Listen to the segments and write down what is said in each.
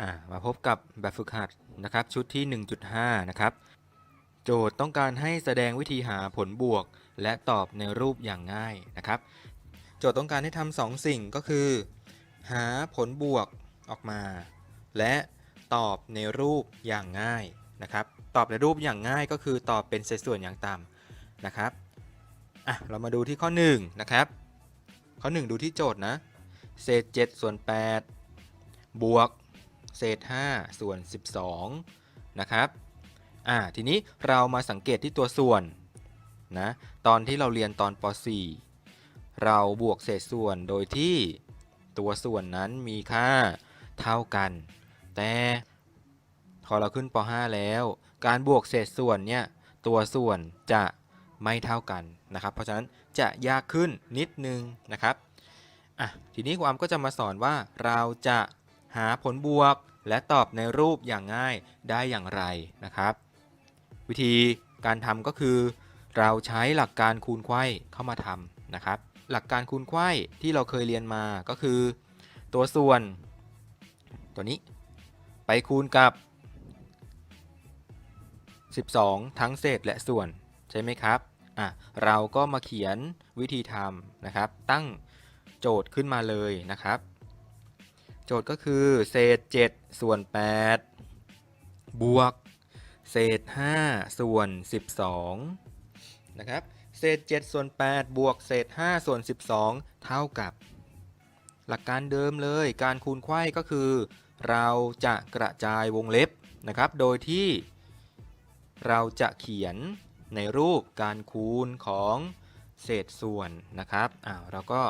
อ่ามาพบกับแบบฝึกหัดนะครับชุดที่ 1.5 นะครับ โจทย์ต้องการให้แสดงวิธีหาผลบวก และตอบในรูปอย่างง่ายนะครับ โจทย์ต้องการให้ทำสองสิ่งก็คือ หาผลบวกออกมา และตอบในรูปอย่างง่ายนะครับ ตอบในรูปอย่างง่ายก็คือตอบเป็นเศษส่วนอย่างต่ำนะครับอะเรามาดูที่ข้อ1นะครับข้อ 1 ดูที่โจทย์นะเศษ7ส่วน8บวก เศษ 5 ส่วน 12 นะครับอ่าทีนี้เรามาสังเกตที่ตัวส่วนนะตอนที่เราเรียนตอนป .4 เราบวกเศษส่วนโดยที่ตัวส่วนนั้นมีค่าเท่ากัน แต่พอเราขึ้นป .5 แล้ว การบวกเศษส่วนเนี่ยตัวส่วนจะไม่เท่ากันนะครับ เพราะฉะนั้นจะยากขึ้นนิดนึงนะครับอะทีนี้ความก็จะมาสอนว่าเราจะ หาผลบวก และตอบในรูปอย่างง่ายได้อย่างไรนะครับ วิธีการทำก็คือ เราใช้หลักการคูณไขว้เข้ามาทำนะครับ หลักการคูณไขว้ที่เราเคยเรียนมาก็คือ ตัวส่วน ตัวนี้ ไปคูณกับ 12 ทั้งเศษและส่วนใช่ไหมครับอะเราก็มาเขียนวิธีทำนะครับ ตั้งโจทย์ขึ้นมาเลยนะครับ โจทย์ก็คือเศษ 7 ส่วน 8 บวก เศษ 5 ส่วน 12 นะครับ เศษ 7 ส่วน 8 บวก เศษ 5 ส่วน 12 เท่ากับ หลักการเดิมเลย การคูณไขว้ก็คือ เราจะกระจายวงเล็บนะครับ โดยที่เราจะเขียนในรูปการคูณของเศษส่วนนะครับ อ้าว เราก็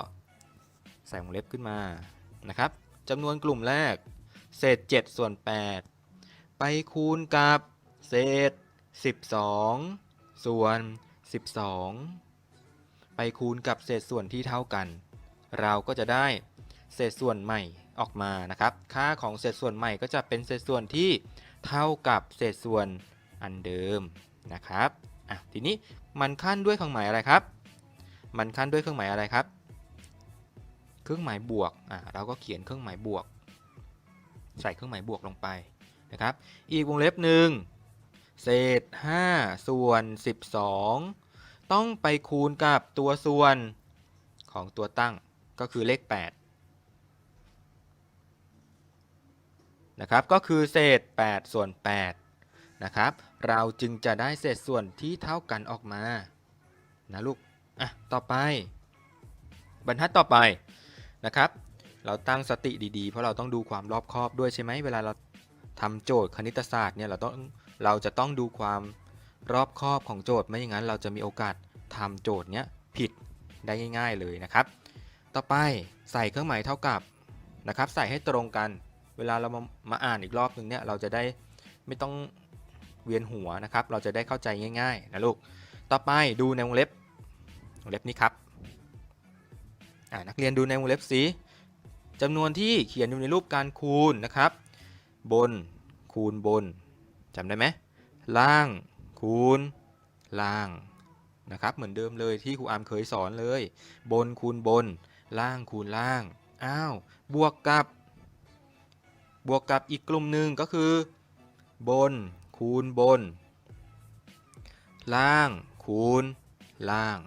ใส่วงเล็บขึ้นมานะครับ จำนวนกลุ่มแรก เศษ 7 ส่วน 8 ไปคูณกับ เศษ 12 ส่วน 12 ไปคูณกับเศษส่วนที่เท่ากัน เราก็จะได้เศษส่วนใหม่ออกมานะครับ ค่าของเศษส่วนใหม่ก็จะเป็นเศษส่วนที่เท่ากับเศษส่วนอันเดิมนะครับอะทีนี้มันขั้นด้วยเครื่องหมายอะไรครับ มันขั้นด้วยเครื่องหมายอะไรครับ เครื่องหมายบวกอะเราก็เขียนเครื่องหมายบวก ใส่เครื่องหมายบวกลงไปนะครับ อีกวงเล็บหนึ่งเศษ 5 ส่วน 12 ต้องไปคูณกับตัวส่วนของตัวตั้งก็คือเลข 8 นะครับ ก็คือเศษ 8 ส่วน 8 นะครับ เราจึงจะได้เศษส่วนที่เท่ากันออกมา นะลูก อะ ต่อไป บรรทัดต่อไป นะครับ เราตั้งสติดีๆ เพราะเราต้องดูความรอบคอบด้วยใช่ไหมเวลาเราทำโจทย์คณิตศาสตร์เนี่ยเราต้องเราจะต้องดูความรอบคอบของโจทย์ไม่อย่างนั้น เราจะมีโอกาสทำโจทย์เนี้ยผิดได้ง่าย ๆเลยนะครับ ต่อไปใส่เครื่องหมายเท่ากับนะครับ ใส่ให้ตรงกัน เวลาเรามามาอ่านอีกรอบหนึ่งเนี่ยเราจะได้ไม่ต้องเวียนหัวนะครับ เราจะได้เข้าใจง่ายๆนะลูก ต่อไปดูในวงเล็บวงเล็บนี้ครับ นักเรียนดูในวงเล็บสีจำนวนที่เขียนอยู่ในรูปการคูณนะครับ บนคูณบนจำได้ไหมล่างคูณล่างนะครับ เหมือนเดิมเลยที่ครูอามเคยสอนเลย บนคูณบน ล่างคูณล่างอ้าวบวกกับบวกกับอีกกลุ่มหนึ่งก็คือ บนคูณบน ล่างคูณล่าง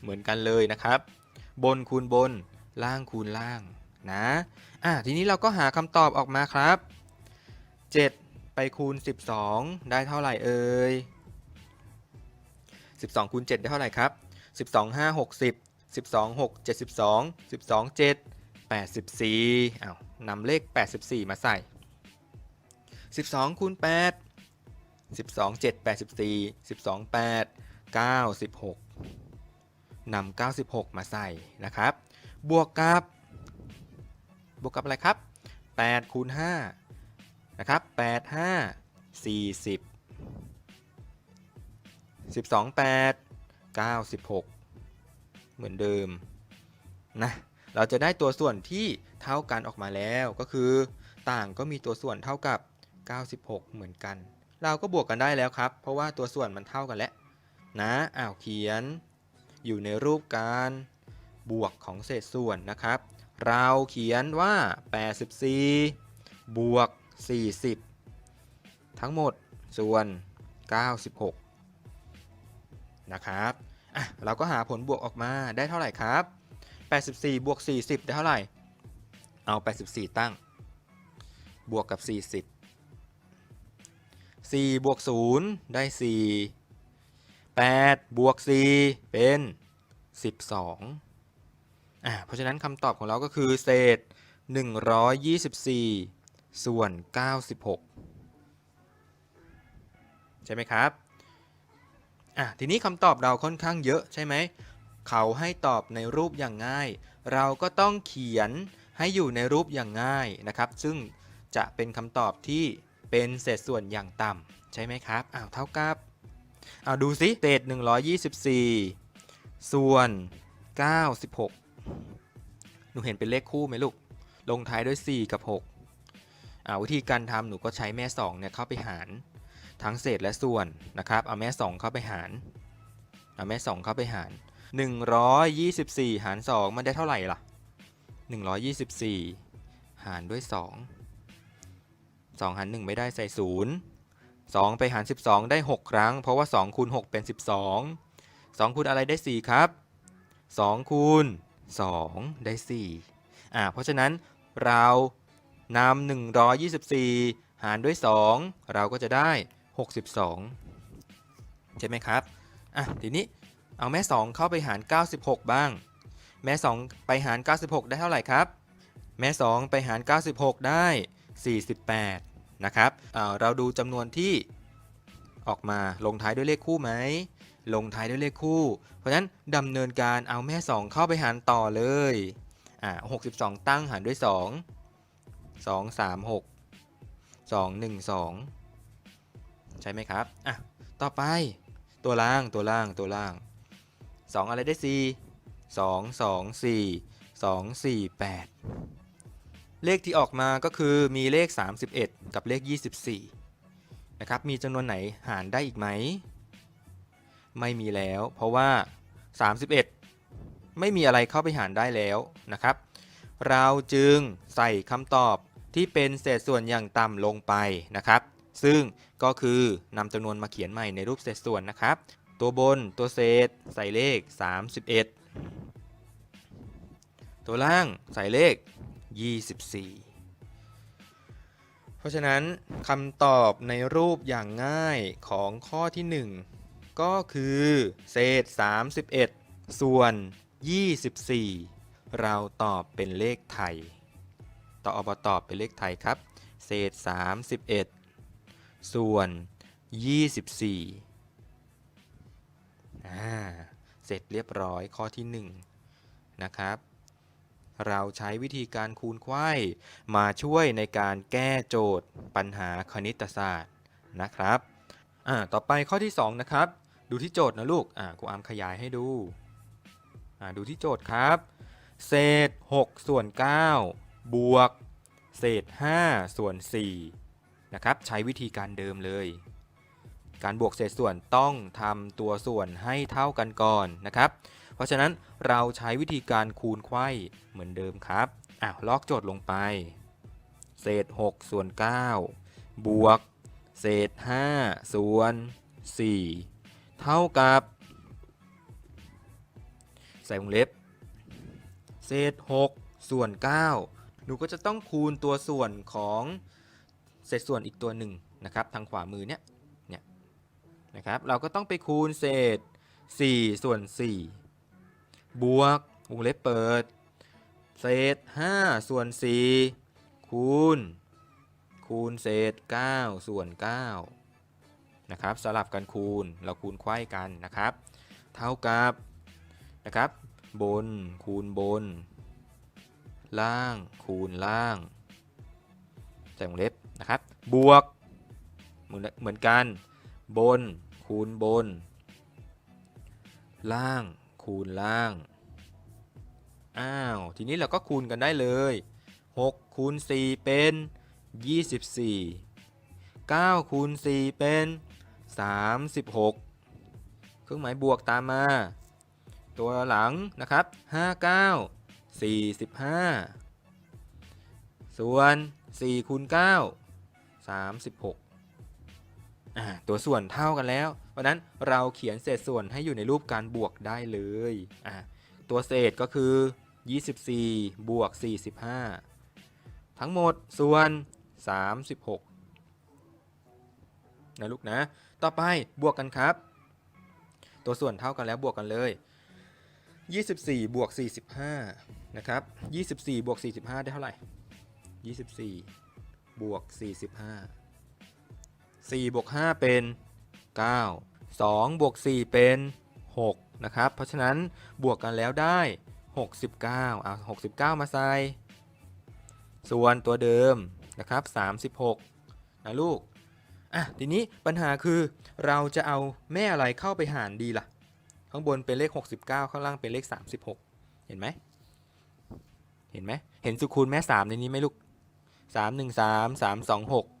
เหมือนกันเลยนะครับ บนคูณบน ล่างคูณล่างนะอะทีนี้เราก็หาคำตอบออกมาครับ 7 ไปคูณ 12 ได้เท่าไหร่เอ่ย12คูณ7ได้เท่าไหร่ครับ 12 5 60 12 6 72 12 7 84อ้าวนำเลข 84 มาใส่ 12คูณ8 12 7 84 12 8 96 นำ96 มาใส่นะครับ บวกกับบวกกับอะไรครับ8คูณ5นะครับ8 5 40 12 8 96 เหมือนเดิมนะเราจะได้ตัวส่วนที่เท่ากันออกมาแล้วก็คือต่างก็มีตัวส่วนเท่ากับ 96 เหมือนกัน เราก็บวกกันได้แล้วครับ เพราะว่าตัวส่วนมันเท่ากันแล้วนะอ้าวเขียน อยู่ในรูปการบวกของเศษส่วนนะครับ เราเขียนว่า 84 บวก 40 ทั้งหมดส่วน 96 นะครับอะเราก็หาผลบวกออกมาได้เท่าไหร่ครับ 84 บวก 40 ได้เท่าไหร่ เอา 84 ตั้ง บวกกับ 40 4 บวก 0 ได้ 4 8 บวก 4 เป็น 12อะเพราะฉะนั้นคำตอบของเราก็คือเศษ 124 ส่วน 96 ใช่ไหมครับอะทีนี้คำตอบเราค่อนข้างเยอะใช่ไหม เขาให้ตอบในรูปอย่างง่าย เราก็ต้องเขียนให้อยู่ในรูปอย่างง่ายนะครับ ซึ่งจะเป็นคำตอบที่เป็นเศษส่วนอย่างต่ำใช่ไหมครับอ้าวเท่ากับ เอาดูสิเศษ 124 ส่วน 96 หนูเห็นเป็นเลขคู่ไหมลูก ลงท้ายด้วย 4 กับ 6อ่าวิธีการทำหนูก็ใช้แม่2เนี่ยเข้าไปหาร ทั้งเศษและส่วนนะครับ เอาแม่ 2 เข้าไปหาร เอาแม่ 2 เข้าไปหาร 124 หาร 2 มันได้เท่าไหร่ล่ะ 124 หารด้วย 2 2 หาร 1 ไม่ได้ใส่0 2 ไปหาร 12 ได้ 6 ครั้ง เพราะว่า2คูณ6เป็น 12 2คูณอะไรได้ 4 ครับ 2คูณ2 ได้4อ่าเพราะฉะนั้นเรานำ124 หารด้วย 2 เราก็จะได้ 62 ใช่ไหมครับอะทีนี้เอาแม่ 2 เข้าไปหาร 96 บ้าง แม่ 2 ไปหาร 96 ได้เท่าไหร่ครับ แม่ 2 ไปหาร 96 ได้ 48 นะครับอ่าเราดูจำนวนที่ออกมาลงท้ายด้วยเลขคู่ไหม ลงท้ายด้วยเลขคู่ เพราะฉะนั้นดำเนินการเอาแม่ 2 เข้าไปหารต่อเลยอ่า62ตั้งหารด้วย 2 2 3 6 2 1 2 ใช่ไหมครับอะต่อไปตัวล่างตัวล่างตัวล่าง 2 อะไรได้ 4 2 2 4 2 4 8 เลขที่ออกมาก็คือมีเลข 31 กับเลข 24 นะครับ มีจำนวนไหนหารได้อีกไหม ไม่มีแล้ว เพราะว่า 31 ไม่มีอะไรเข้าไปหารได้แล้วนะครับ เราจึงใส่คำตอบที่เป็นเศษส่วนอย่างต่ำลงไปนะครับ ซึ่งก็คือนำจำนวนมาเขียนใหม่ในรูปเศษส่วนนะครับ ตัวบนตัวเศษใส่เลข 31 ตัวล่างใส่เลข 24 เพราะฉะนั้นคำตอบในรูปอย่างง่ายของข้อที่ 1 ก็คือเศษ 31 ส่วน 24 เราตอบเป็นเลขไทย ต่ออบตอบเป็นเลขไทยครับ เศษ 31 ส่วน 24อ่าเสร็จเรียบร้อยข้อที่ 1 นะครับ เราใช้วิธีการคูณไขว้มาช่วยในการแก้โจทย์ปัญหาคณิตศาสตร์นะครับอ่าต่อไปข้อที่ 2 นะครับ ดูที่โจทย์นะลูกอ่าครูอามขยายให้ดูอ่าดูที่โจทย์ครับ เศษ 6 ส่วน 9 บวก เศษ 5 ส่วน4นะครับ ใช้วิธีการเดิมเลยการบวกเศษส่วนต้องทำตัวส่วนให้เท่ากันก่อนนะครับ ราะฉะนั้นเราใช้วิธีการคูณไขว้เหมือนเดิมครับอ้าวลอกโจทย์ลงไป เศษ 6 ส่วน 9 บวก เศษ 5 ส่วน 4 เท่ากับ ใส่วงเล็บ เศษ 6 ส่วน 9 หนูก็จะต้องคูณตัวส่วนของเศษส่วนอีกตัวหนึ่งนะครับ ทางขวามือเนี่ยเนี่ยนะครับ เราก็ต้องไปคูณเศษ 4 ส่วน 4 บวกวงเล็บเปิด เศษ 5 ส่วน 4 คูณ คูณเศษ 9 ส่วน 9 นะครับ สลับกันคูณ เราคูณไขว้กันนะครับ เท่ากับ นะครับ บนคูณบน ล่างคูณล่าง ใส่วงเล็บนะครับ บวก เหมือนเหมือนกัน บนคูณบน ล่าง คูณล่าง อ้าว ทีนี้เราก็คูณกันได้เลย 6คูณ4เป็น 24 9คูณ4เป็น 36 เครื่องหมายบวกตามมา ตัวหลังนะครับ 59 45 ส่วน4คูณ9 36อ่า ตัวส่วนเท่ากันแล้ว เพราะนั้นเราเขียนเศษส่วนให้อยู่ในรูปการบวกได้เลยตัวเศษก็คือ 24 บวก 45 ทั้งหมดส่วน 36 นะลูกนะ ต่อไปบวกกันครับ ตัวส่วนเท่ากันแล้วบวกกันเลย 24 บวก 45 นะครับ 24 บวก 45 ได้เท่าไหร่ 24 บวก 45 4บวก5เป็น 9 2บวก4เป็น 6 นะครับ เพราะฉะนั้นบวกกันแล้วได้ 69อะ69 มาใส่ ส่วนตัวเดิมนะครับ 36 นะลูก อะ ทีนี้ปัญหาคือเราจะเอาแม่อะไรเข้าไปหารดีล่ะ ข้างบนเป็นเลข 69 ข้างล่างเป็นเลข 36 เห็นไหม เห็นไหม เห็นสุคูณแม่ 3 ในนี้ไหมลูก 3 1 3 3 2 6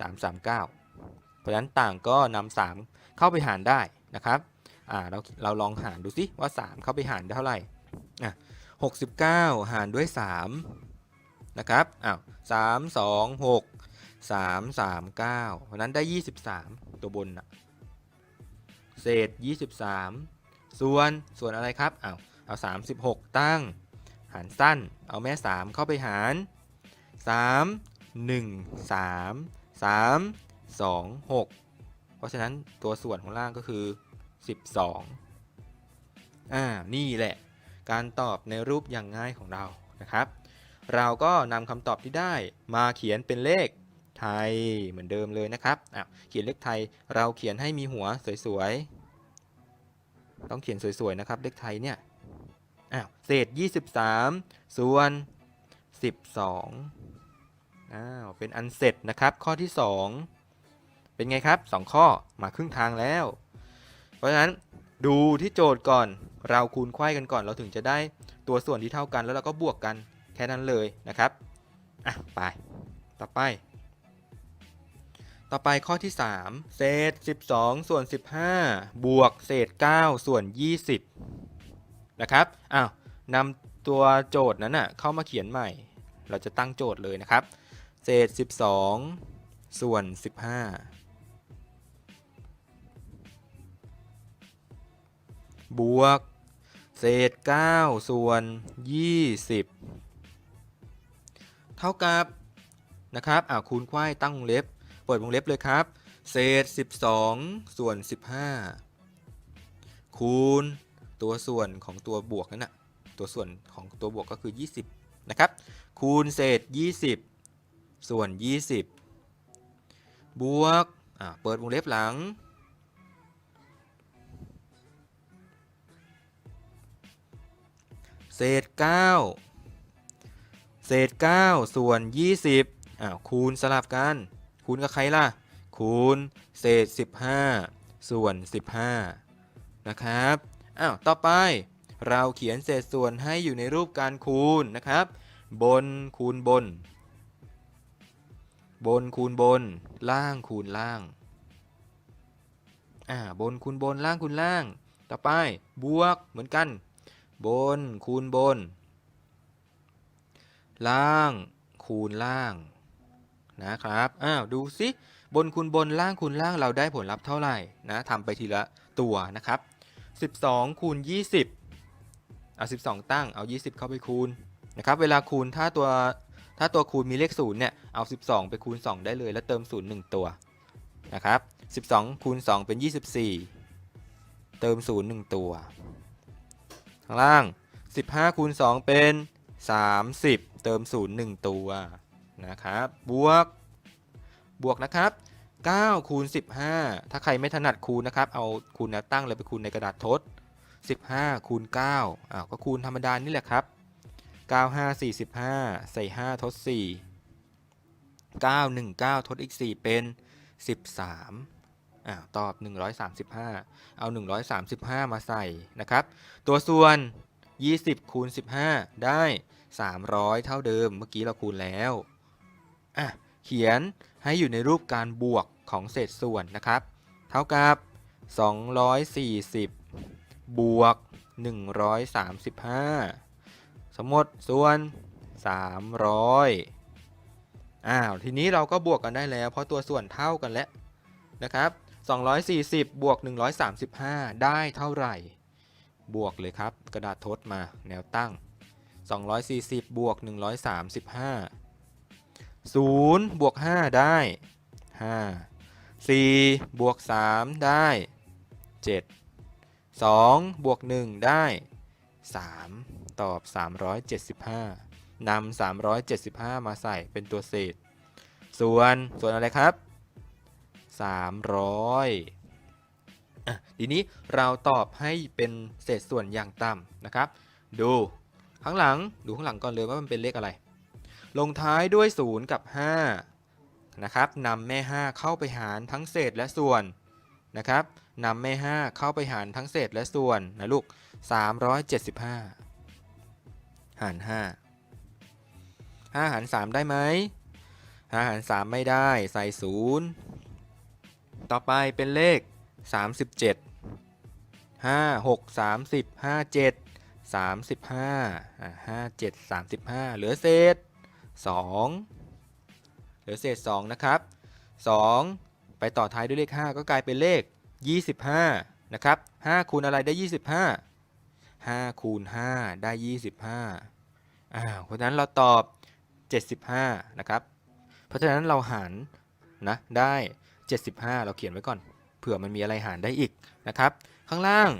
3 3 9 เพราะฉะนั้นต่างก็นำ3เข้าไปหารได้นะครับอ่าเราเราลองหารดูสิว่า 3 เข้าไปหารได้เท่าไหร่อะ69 หารด้วย 3 นะครับอ้าว3 2 6 3 3 9 เพราะนั้นได้ 23 ตัวบนอะเศษ 23 ส่วนส่วนอะไรครับอ้าวเอา 36 ตั้ง หารสั้น เอาแม่ 3 เข้าไปหาร 3 1 3 3 2 6 เพราะฉะนั้นตัวส่วนของล่างก็คือ 12อ่านี่แหละ การตอบในรูปอย่างง่ายของเรานะครับ เราก็นำคำตอบที่ได้มาเขียนเป็นเลขไทยเหมือนเดิมเลยนะครับอะเขียนเลขไทยเราเขียนให้มีหัวสวยๆ ต้องเขียนสวยๆนะครับเลขไทยเนี่ยอ้าวเศษ 23 ส่วน 12 อ้าวเป็นอันเสร็จนะครับ ข้อที่ 2 เป็นไงครับ 2 ข้อมาครึ่งทางแล้ว เพราะฉะนั้นดูที่โจทย์ก่อนเราคูณไขว้กันก่อน เราถึงจะได้ตัวส่วนที่เท่ากันแล้วเราก็บวกกันแค่นั้นเลยนะครับอะไปต่อไป ต่อไปข้อที่ 3 เศษ 12 ส่วน 15 บวกเศษ 9 ส่วน 20 นะครับอ้าวนำตัวโจทย์นั้นนะเข้ามาเขียนใหม่ เราจะตั้งโจทย์เลยนะครับ เศษ 12 ส่วน 15 บวก เศษ 9 ส่วน 20 เท่ากับ นะครับ อ่าคูณไขว้ตั้งวงเล็บ เปิดวงเล็บเลยครับ เศษ 12 ส่วน 15 คูณตัวส่วนของตัวบวกนั่นนะตัวส่วนของตัวบวกก็คือ 20 นะครับ คูณเศษ 20 ส่วน 20 บวกเปิดวงเล็บหลัง เศษ 9 เศษ 9 ส่วน 20อ้าวคูณสลับกัน คูณกับใครล่ะ คูณเศษ 15 ส่วน 15 นะครับ อ้าว ต่อไปเราเขียนเศษส่วนให้อยู่ในรูปการคูณนะครับ บนคูณบน บนคูณบน ล่างคูณล่าง อ่า บนคูณบน ล่างคูณล่าง ต่อไป บวก เหมือนกัน บนคูณบน ล่างคูณล่าง นะครับ อ้าว ดูสิบนคูณบน ล่างคูณล่าง เราได้ผลลัพธ์เท่าไหร่ นะทำไปทีละตัวนะครับ 12คูณ20เอา12 ตั้ง เอา 20 เข้าไปคูณ นะครับ เวลาคูณ ถ้าตัว ถ้าตัวคูณมีเลข0เนี่ยเอา 12 ไปคูณ 2 ได้เลย แล้วเติม 0 1 ตัวนะครับ12 คูณ 2 เป็น 24 เติม 0 1 ตัว ข้างล่าง 15 คูณ 2 เป็น 30 เติม 0 1 ตัวนะครับบวกบวกนะครับ9คูณ15 ถ้าใครไม่ถนัดคูณนะครับ เอาคูณแนวตั้งเลยไปคูณในกระดาษทด 15คูณ9อ้าวก็คูณธรรมดานี่แหละครับ 9 5 45 ใส่ 5 ทด 4 9 1 9 ทดอีก 4 เป็น 13อ้าตอบ 135 เอา 135 มาใส่นะครับ ตัวส่วน 20 คูณ 15 ได้ 300 เท่าเดิม เมื่อกี้เราคูณแล้วอะเขียนให้อยู่ในรูปการบวกของเศษส่วนนะครับ เท่ากับ 240 บวก 135 สมมติส่วน 300อ้าวทีนี้เราก็บวกกันได้แล้ว เพราะตัวส่วนเท่ากันแล้วนะครับ240 บวก 135 ได้เท่าไหร่ บวกเลยครับ กระดาษทดมาแนวตั้ง 240 บวก 135 0 บวก 5 ได้ 5 4 บวก 3 ได้ 7 2 บวก 1 ได้ 3 ตอบ 375นำ375 มาใส่เป็นตัวเศษ ส่วนส่วนอะไรครับ 300อะทีนี้เราตอบให้เป็นเศษส่วนอย่างต่ำนะครับ ดูข้างหลังดูข้างหลังก่อนเลยว่ามันเป็นเลขอะไร ลงท้ายด้วย 0 กับ 5 นะครับนำแม่ 5 เข้าไปหารทั้งเศษและส่วนนะครับนำแม่ 5 เข้าไปหารทั้งเศษและส่วนนะลูก 375 หาร 5 5 หาร 3 ได้ไหม5หาร 3 ไม่ได้ใส่ 0 ต่อไปเป็นเลข 37 5 6 30 57 35อะ57 35 เหลือเศษ 2 เหลือเศษ 2 นะครับ 2 ไปต่อท้ายด้วยเลข 5 ก็กลายเป็นเลข 25 นะครับ 5 คูณอะไรได้ 25 5คูณ5ได้ 25อ้าเพราะฉะนั้นเราตอบ 75 นะครับ เพราะฉะนั้นเราหารนะได้ 75 เราเขียนไว้ก่อน เผื่อมันมีอะไรหารได้อีกนะครับ ข้างล่าง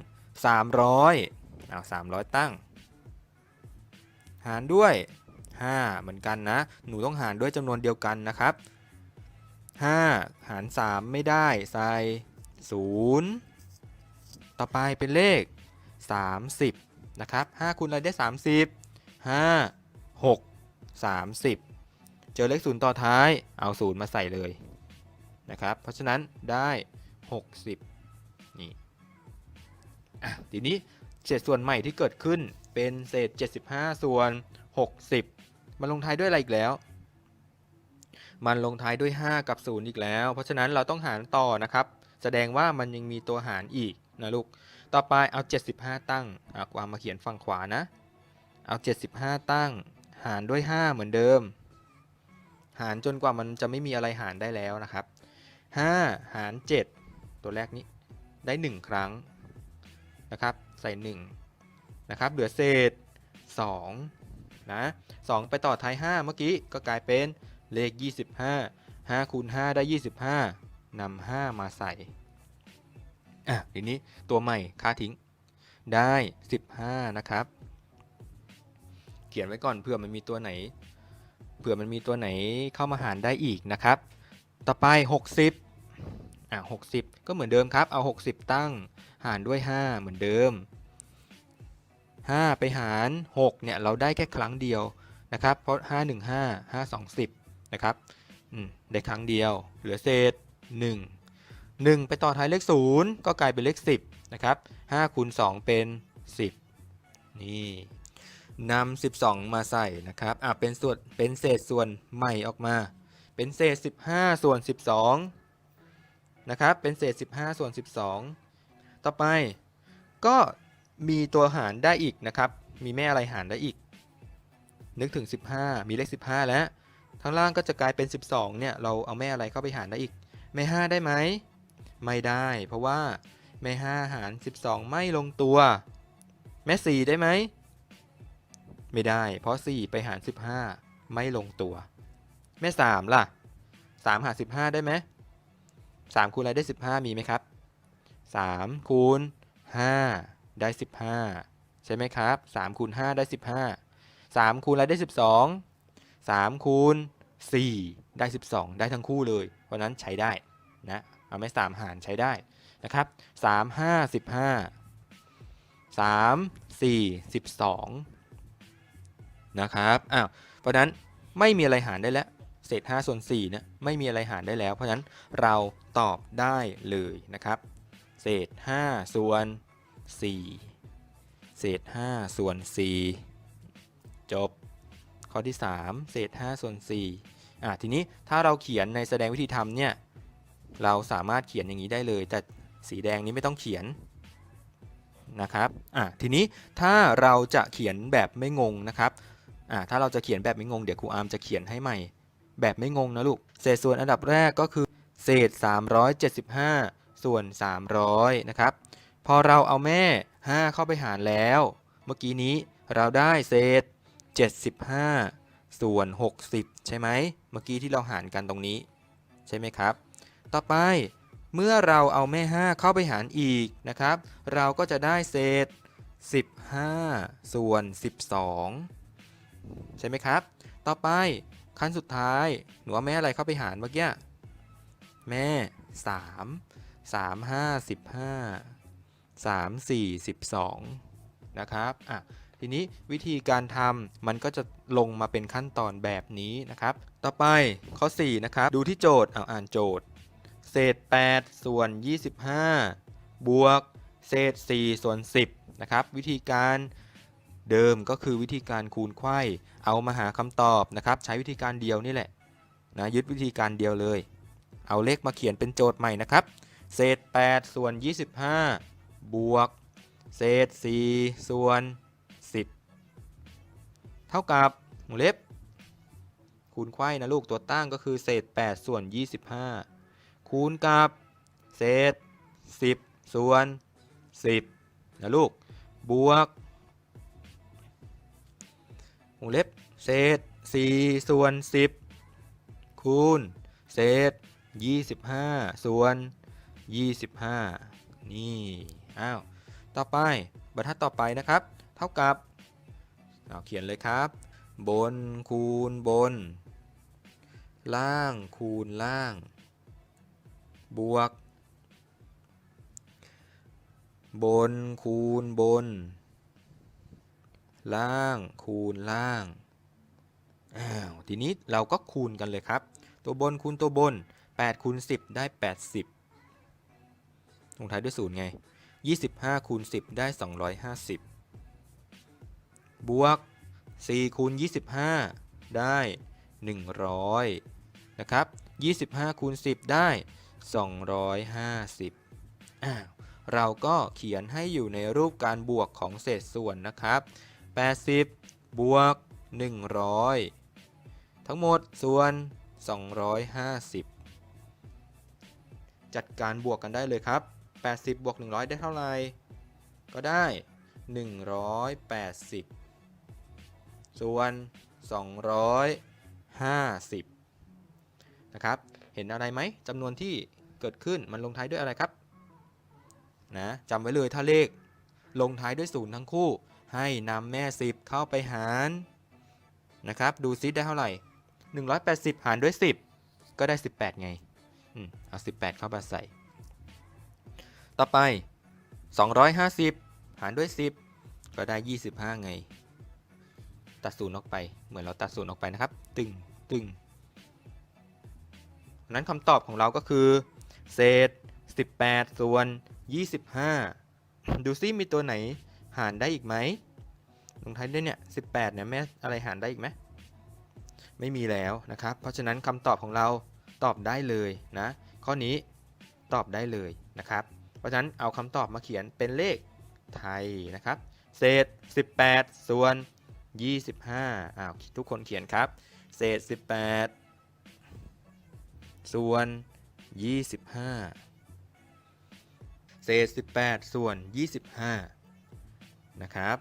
300เอา300 ตั้ง หารด้วย 5 เหมือนกันนะ หนูต้องหารด้วยจำนวนเดียวกันนะครับ 5 หาร 3 ไม่ได้ใส่0ต่อไปเป็นเลข 30นะครับ5คูณอะไรได้ 30 5 6 30 เจอเลข0ต่อท้ายเอา0มาใส่เลยนะครับเพราะฉะนั้นได้ 60นี่ทีนี้เศษส่วนใหม่ที่เกิดขึ้นเป็นเศษ 75 ส่วน 60 มันลงท้ายด้วยอะไรอีกแล้ว มันลงท้ายด้วย 5 กับ 0 อีกแล้ว เพราะฉะนั้นเราต้องหารต่อนะครับ แสดงว่ามันยังมีตัวหารอีกนะลูก ต่อไปเอา 75 ตั้งเอาวางมาเขียนฝั่งขวานะ เอา 75 ตั้ง หารด้วย 5 เหมือนเดิม หารจนกว่ามันจะไม่มีอะไรหารได้แล้วนะครับ 5 หาร 7 ตัวแรกนี้ได้ 1 ครั้งนะครับใส่ 1 นะครับ เหลือเศษ 2 นะ 2 ไปต่อท้าย 5 เมื่อกี้ก็กลายเป็นเลข 25 5คูณ5ได้ 25นำ5มาใส่ อะทีนี้ตัวใหม่ค่าทิ้งได้ 15 นะครับ เขียนไว้ก่อนเผื่อมันมีตัวไหน เผื่อมันมีตัวไหนเข้ามาหารได้อีกนะครับ ต่อไป 60อะ60 ก็เหมือนเดิมครับ เอา 60 ตั้งหารด้วย 5 เหมือนเดิม 5 ไปหาร 6 เนี่ย เราได้แค่ครั้งเดียวนะครับ เพราะ 5 1 5 5 2 10 นะครับ อืม ได้ครั้งเดียว เหลือเศษ 1 1 ไปต่อท้ายเลข 0 ก็กลายเป็นเลข 10 นะครับ5คูณ2เป็น 10 นี่นำ12 มาใส่นะครับอะเป็นส่วนเป็นเศษส่วนใหม่ออกมา เป็นเศษ 15 ส่วน 12 นะครับ เป็นเศษ 15 ส่วน 12 ต่อไปก็มีตัวหารได้อีกนะครับ มีแม่อะไรหารได้อีก นึกถึง 15 มีเลข 15 แล้ว ข้างล่างก็จะกลายเป็น 12 เนี่ย เราเอาแม่อะไรเข้าไปหารได้อีก แม่ 5 ได้ไหม ไม่ได้ เพราะว่าแม่5หาร 12 ไม่ลงตัว แม่ 4 ได้ไหม ไม่ได้ เพราะ 4 ไปหาร 15 ไม่ลงตัว แม่ 3 ล่ะ 3 หาร 15 ได้ไหม3คูณอะไรได้ 15 มีไหมครับ 3 คูณ 5 ได้ 15 ใช่ไหมครับ3คูณ 5 ได้ 15 3 คูณอะไรได้ 12 3 คูณ 4 ได้ 12 ได้ทั้งคู่เลย เพราะนั้นใช้ได้นะ เอาไม่3หารใช้ได้นะครับ3 5 15 3 4 12นะครับอ้าวเพราะฉะนั้นไม่มีอะไรหารได้แล้วเศษ5ส่วน4เนี่ยไม่มีอะไรหารได้แล้ว เพราะฉะนั้นเราตอบได้เลยนะครับ เศษ5ส่วน4เศษ5ส่วน4จบ ข้อที่ 3 เศษ5ส่วน4อะทีนี้ถ้าเราเขียนในแสดงวิธีทำเนี่ย เราสามารถเขียนอย่างนี้ได้เลย แต่สีแดงนี้ไม่ต้องเขียนนะครับอะทีนี้ถ้าเราจะเขียนแบบไม่งงนะครับอะถ้าเราจะเขียนแบบไม่งงเดี๋ยวครูอาร์มจะเขียนให้ใหม่ แบบไม่งงนะลูกเศษส่วนอันดับแรกก็คือ เศษ 375 ส่วน 300นะครับพอเราเอาแม่ 5 เข้าไปหารแล้ว เมื่อกี้นี้เราได้เศษ 75 ส่วน 60 ใช่ไหมเมื่อกี้ที่เราหารกันตรงนี้ ใช่ไหมครับ ต่อไป เมื่อเราเอาแม่ 5 เข้าไปหารอีกนะครับ เราก็จะได้เศษ 15 ส่วน 12 ใช่ไหมครับ ต่อไปขั้นสุดท้าย หนูเอาแม่อะไรเข้าไปหารเมื่อกี้ แม่ 3 3 5 15 3 4 12 นะครับ อะ ทีนี้วิธีการทำมันก็จะลงมาเป็นขั้นตอนแบบนี้นะครับ ต่อไปข้อ 4 นะครับ ดูที่โจทย์เอาอ่านโจทย์ เศษ 8 ส่วน 25 บวก เศษ 4 ส่วน 10 นะครับ วิธีการเดิมก็คือวิธีการคูณไขว้เอามาหาคำตอบนะครับ ใช้วิธีการเดียวนี่แหละนะยึดวิธีการเดียวเลย เอาเลขมาเขียนเป็นโจทย์ใหม่นะครับ เศษ 8 ส่วน 25 บวก เศษ 4 ส่วน 10 เท่ากับวงเล็บคูณไขว้นะลูกตัวตั้งก็คือเศษ 8 ส่วน 25 คูณกับ เศษ 10 ส่วน 10นะลูก บวกวงเล็บ เศษ 4 ส่วน 10 คูณ เศษ 25 ส่วน 25 นี่ อ้าว ต่อไป บรรทัดต่อไปนะครับ เท่ากับเอาเขียนเลยครับ บนคูณบน ล่างคูณล่าง บวก บนคูณบน ล่างคูณล่างอ้าวทีนี้เราก็คูณกันเลยครับ ตัวบนคูณตัวบน8คูณ10 ได้ 80ลงท้ายด้วย0ไง 25คูณ10 ได้ 250 บวก4คูณ25 ได้ 100 นะครับ 25คูณ10 ได้ 250อ้าวเราก็เขียนให้อยู่ในรูปการบวกของเศษส่วนนะครับ 80 บวก 100 ทั้งหมดส่วน 250 จัดการบวกกันได้เลยครับ 80 บวก 100 ได้เท่าไหร่ ก็ได้ 180 ส่วน 250 นะครับ เห็นอะไรไหมจำนวนที่ เกิดขึ้นมันลงท้ายด้วยอะไรครับนะจำไว้เลยถ้าเลขลงท้ายด้วยศูนย์ทั้งคู่ ให้นำแม่ 10 เข้าไปหารนะครับ ดูซิได้เท่าไหร่ 180 หารด้วย 10 ก็ได้ 18 ไงอืมเอา 18 เข้ามาใส่ ต่อไป 250 หารด้วย 10 ก็ได้ 25 ไง ตัดศูนย์ออกไป เหมือนเราตัดศูนย์ออกไปนะครับ ตึงตึงนั้นคำตอบของเราก็คือ เศษ 18 ส่วน 25 ดูซิมีตัวไหนหารได้อีกไหมลงท้ายด้วยเนี่ย 18 เนี่ยแม่อะไรหารได้อีกไหมไม่มีแล้วนะครับ เพราะฉะนั้นคำตอบของเราตอบได้เลยนะ ข้อนี้ตอบได้เลยนะครับ เพราะฉะนั้นเอาคำตอบมาเขียนเป็นเลขไทยนะครับ เศษ 18 ส่วน 25อ้าวทุกคนเขียนครับ เศษ 18 ส่วน 25 เศษ 18 ส่วน 25 นะครับ